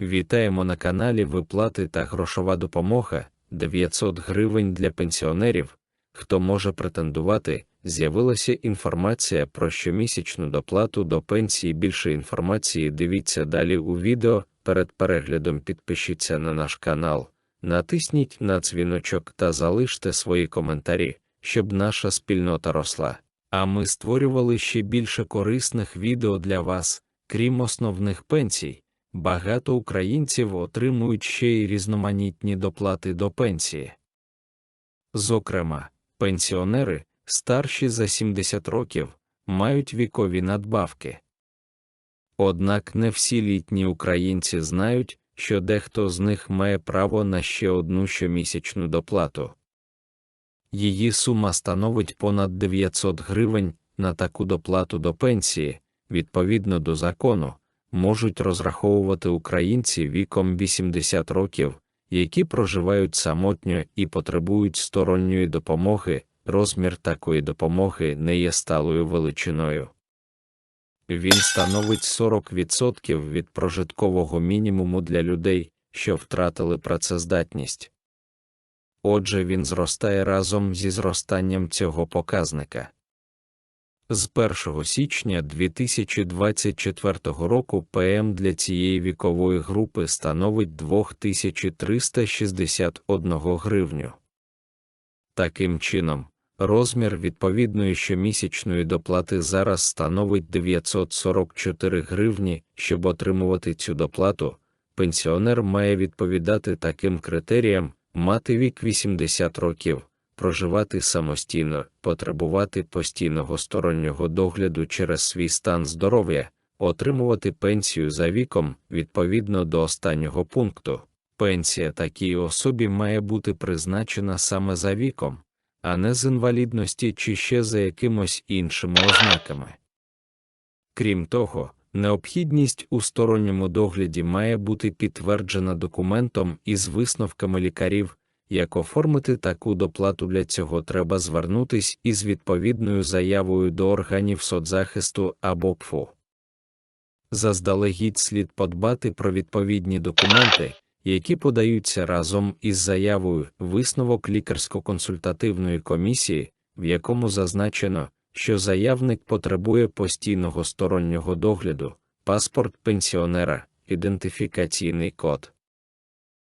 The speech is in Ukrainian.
Вітаємо на каналі Виплати та грошова допомога 900 гривень для пенсіонерів. Хто може претендувати? З'явилася інформація про щомісячну доплату до пенсії. Більше інформації дивіться далі у відео. Перед переглядом підпишіться на наш канал, натисніть на дзвіночок та залиште свої коментарі, щоб наша спільнота росла. А ми створювали ще більше корисних відео для вас, крім основних пенсій. Багато українців отримують ще й різноманітні доплати до пенсії. Зокрема, пенсіонери, старші за 70 років, мають вікові надбавки. Однак не всі літні українці знають, що дехто з них має право на ще одну щомісячну доплату. Її сума становить понад 900 гривень на таку доплату до пенсії, відповідно до закону, можуть розраховувати українці віком 80 років, які проживають самотньо і потребують сторонньої допомоги, розмір такої допомоги не є сталою величиною. Він становить 40% від прожиткового мінімуму для людей, що втратили працездатність. Отже, він зростає разом зі зростанням цього показника. З 1 січня 2024 року ПМ для цієї вікової групи становить 2361 гривню. Таким чином, розмір відповідної щомісячної доплати зараз становить 944 гривні. Щоб отримувати цю доплату, пенсіонер має відповідати таким критеріям, мати вік 80 років проживати самостійно, потребувати постійного стороннього догляду через свій стан здоров'я, отримувати пенсію за віком відповідно до останнього пункту. Пенсія такій особі має бути призначена саме за віком, а не з інвалідності чи ще за якимось іншими ознаками. Крім того, необхідність у сторонньому догляді має бути підтверджена документом із висновками лікарів, як оформити таку доплату для цього треба звернутись із відповідною заявою до органів соцзахисту або ПФУ. Заздалегідь слід подбати про відповідні документи, які подаються разом із заявою висновок лікарсько-консультативної комісії, в якому зазначено, що заявник потребує постійного стороннього догляду, паспорт пенсіонера, ідентифікаційний код.